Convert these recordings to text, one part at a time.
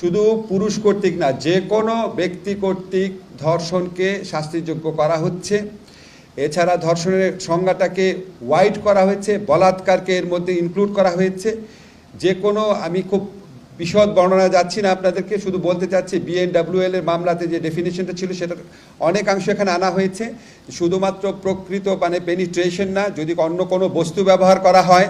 শুধু পুরুষ কর্তৃক না, যে কোনো ব্যক্তি কর্তৃক ধর্ষণকে শাস্তিযোগ্য করা হচ্ছে। এছাড়া ধর্ষণের সংজ্ঞাটাকে ওয়াইড করা হয়েছে, বলাৎকারকে এর মধ্যে ইনক্লুড করা হয়েছে। যে কোনো, আমি খুব বিশদ বর্ণনা যাচ্ছি না আপনাদেরকে, শুধু বলতে চাচ্ছি বিএনডাব্লিউএল এর মামলাতে যে ডেফিনেশনটা ছিল সেটা অনেকাংশ এখানে আনা হয়েছে। শুধুমাত্র প্রকৃত মানে পেনিট্রেশন না, যদি অন্য কোনো বস্তু ব্যবহার করা হয়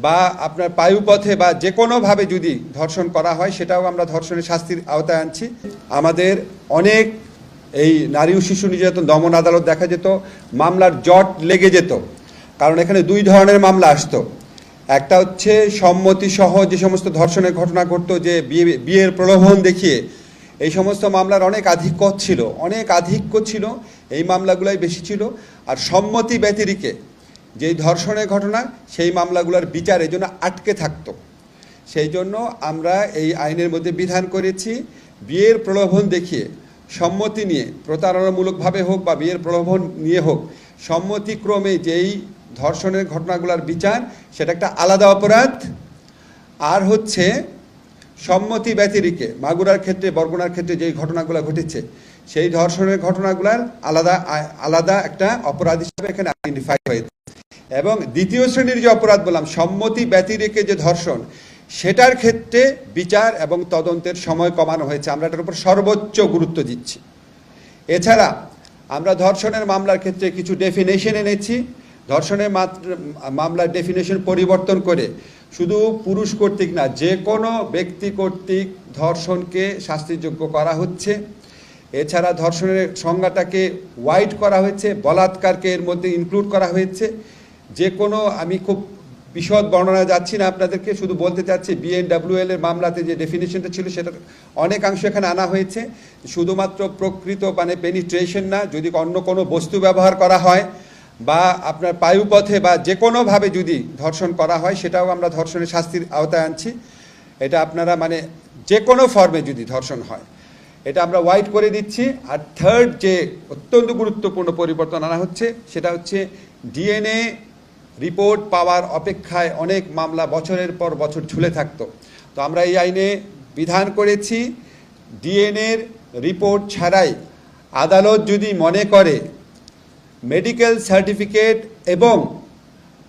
বা আপনার বায়ুপথে বা যে কোনোভাবে যদি ধর্ষণ করা হয়, সেটাও আমরা ধর্ষণের শাস্তির আওতায় আনছি। আমাদের অনেক এই নারী ও শিশু নির্যাতন দমন আদালত দেখা যেত, মামলার জট লেগে যেত। কারণ এখানে দুই ধরনের মামলা আসতো। একটা হচ্ছে সম্মতি সহ যে সমস্ত ধর্ষণের ঘটনা ঘটতো, যে বিয়ে, বিয়ের প্রলোভন দেখিয়ে, এই সমস্ত মামলার অনেক আধিক্য ছিল, অনেক আধিক্য ছিল, এই মামলাগুলাই বেশি ছিল। আর সম্মতি ব্যতিরিকে যেই ধর্ষণের ঘটনা, সেই মামলাগুলোর বিচার এই জন্য আটকে থাকতো। সেই জন্য আমরা এই আইনের মধ্যে বিধান করেছি, বিয়ের প্রলোভন দেখিয়ে, সম্মতি নিয়ে, প্রতারণামূলকভাবে হোক বা বিয়ের প্রলোভন নিয়ে হোক, সম্মতিক্রমে যেই ধর্ষণের ঘটনাগুলোর বিচার, সেটা একটা আলাদা অপরাধ। আর হচ্ছে, সম্মতি ব্যতিরিকে, মাগুরার ক্ষেত্রে, বরগুনার ক্ষেত্রে যেই ঘটনাগুলো ঘটেছে, সেই ধর্ষণের ঘটনাগুলার আলাদা আলাদা একটা অপরাধ হিসাবে এখানে আইডেন্টিফাই হয়েছে। এবং দ্বিতীয় শ্রেণির যে অপরাধ বললাম, সম্মতি ব্যতিরেকে যে ধর্ষণ, সেটার ক্ষেত্রে বিচার এবং তদন্তের সময় কমানো হয়েছে। আমরা এটার উপর সর্বোচ্চ গুরুত্ব দিচ্ছি। এছাড়া আমরা ধর্ষণের মামলার ক্ষেত্রে কিছু ডেফিনেশন এনেছি। ধর্ষণের মামলার ডেফিনেশন পরিবর্তন করে শুধু পুরুষ কর্তৃক না, যে কোনো ব্যক্তি কর্তৃক ধর্ষণকে শাস্তিযোগ্য করা হচ্ছে। এছাড়া ধর্ষণের সংজ্ঞাটাকে ওয়াইড করা হয়েছে, বলাৎকারকে এর মধ্যে ইনক্লুড করা হয়েছে। যে কোনো আমি খুব বিশদ বর্ণনা যাচ্ছি না আপনাদেরকে, শুধু বলতে চাচ্ছি বিএনডাব্লিউএল এর মামলাতে যে ডেফিনেশনটা ছিল সেটা অনেকাংশ এখানে আনা হয়েছে। শুধুমাত্র প্রকৃত মানে পেনিট্রেশন না, যদি অন্য কোনো বস্তু ব্যবহার করা হয় বা আপনার বায়ুপথে বা যে কোনোভাবে যদি ধর্ষণ করা হয়, সেটাও আমরা ধর্ষণের শাস্তির আওতায় আনছি। এটা আপনারা মানে যে কোনো ফর্মে যদি ধর্ষণ হয়। এটা আমরা ওয়াইড করে দিচ্ছি। আর থার্ড যে অত্যন্ত গুরুত্বপূর্ণ পরিবর্তন আনা হচ্ছে, সেটা হচ্ছে ডিএনএ রিপোর্ট পাওয়ার অপেক্ষায় অনেক মামলা বছরের পর বছর ঝুলে থাকতো। তো আমরা এই আইনে বিধান করেছি, ডিএনএর রিপোর্ট ছাড়াই আদালত যদি মনে করে মেডিকেল সার্টিফিকেট এবং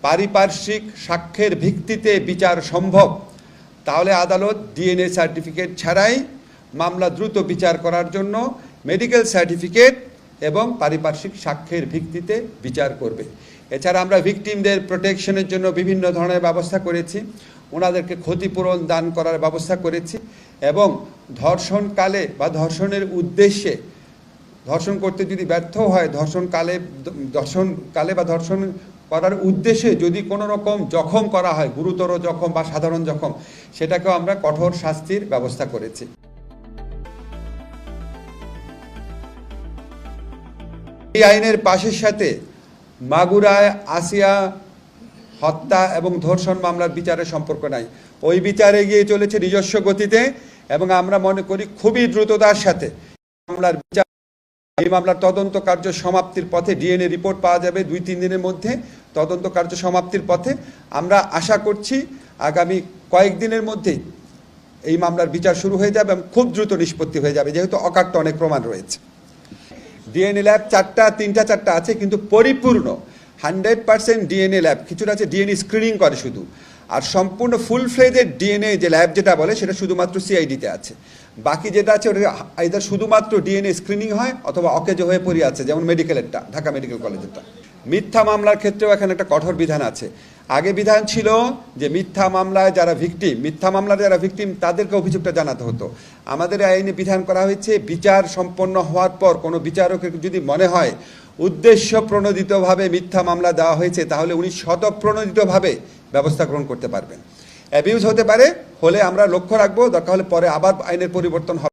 পারিপার্শ্বিক সাক্ষ্যের ভিত্তিতে বিচার সম্ভব, তাহলে আদালত ডিএনএ সার্টিফিকেট ছাড়াই মামলা দ্রুত বিচার করার জন্য মেডিকেল সার্টিফিকেট এবং পারিপার্শ্বিক সাক্ষ্যের ভিত্তিতে বিচার করবে। এছাড়া আমরা ভিকটিমদের প্রোটেকশনের জন্য বিভিন্ন ধরনের ব্যবস্থা করেছি। ওনাদেরকে ক্ষতিপূরণ দান করার ব্যবস্থা করেছি এবং ধর্ষণকালে বা ধর্ষণের উদ্দেশ্যে ধর্ষণ করতে যদি ব্যর্থ হয়, ধর্ষণকালে ধর্ষণকালে বা ধর্ষণ করার উদ্দেশ্যে যদি কোনো রকম জখম করা হয়, গুরুতর জখম বা সাধারণ জখম, সেটাকেও আমরা কঠোর শাস্তির ব্যবস্থা করেছি। আইনের পাশের সাথে মাগুরায় আসিয়া হত্যা এবং ধর্ষণ মামলার বিচারের সম্পর্ক নাই। ওই বিচারে এগিয়ে চলেছে নিজস্ব গতিতে এবং আমরা মনে করি খুবই দ্রুততার সাথে মামলার বিচার। এই মামলার তদন্ত কার্য সমাপ্তির পথে ডিএনএ রিপোর্ট পাওয়া যাবে দুই, তিন দিনের মধ্যে তদন্ত কার্য সমাপ্তির পথে। আমরা আশা করছি আগামী কয়েকদিনের মধ্যেই এই মামলার বিচার শুরু হয়ে যাবে এবং খুব দ্রুত নিষ্পত্তি হয়ে যাবে, যেহেতু অকাট্য অনেক প্রমাণ রয়েছে। ডিএনএ ল্যাব চারটা, তিনটা, চারটা আছে, কিন্তু পরিপূর্ণ। হান্ড্রেড পার্সেন্ট ডিএনএ ল্যাব কিছুটা আছে ডিএনএ স্ক্রিনিং করে শুধু। আর সম্পূর্ণ ফুল ফ্লেজের ডিএনএ যে ল্যাব যেটা বলে, সেটা শুধুমাত্র সিআইডিতে আছে। বাকি যেটা আছে ওটা আইদার শুধুমাত্র ডিএনএ স্ক্রিনিং হয়, অথবা অকেজো হয়ে পড়ে আছে, যেমন মেডিকেলেরটা ঢাকা মেডিকেল কলেজেরটা মিথ্যা মামলার ক্ষেত্রেও এখানে একটা কঠোর বিধান আছে। আগে বিধান ছিল যে মিথ্যা মামলায় যারা ভিকটিম মিথ্যা মামলার যারা ভিকটিম তাদেরকে অভিযোগটা জানাতে হতো। আমাদের আইনে বিধান করা হয়েছে, বিচার সম্পন্ন হওয়ার পর কোনো বিচারকের যদি মনে হয় উদ্দেশ্য প্রণোদিতভাবে মিথ্যা মামলা দেওয়া হয়েছে, তাহলে উনি শতপ্রণোদিতভাবে ব্যবস্থা গ্রহণ করতে পারবেন। অ্যাবিউজ হতে পারে, হলে আমরা লক্ষ্য রাখব, দরকার হলে পরে আবার আইনের পরিবর্তন হবে।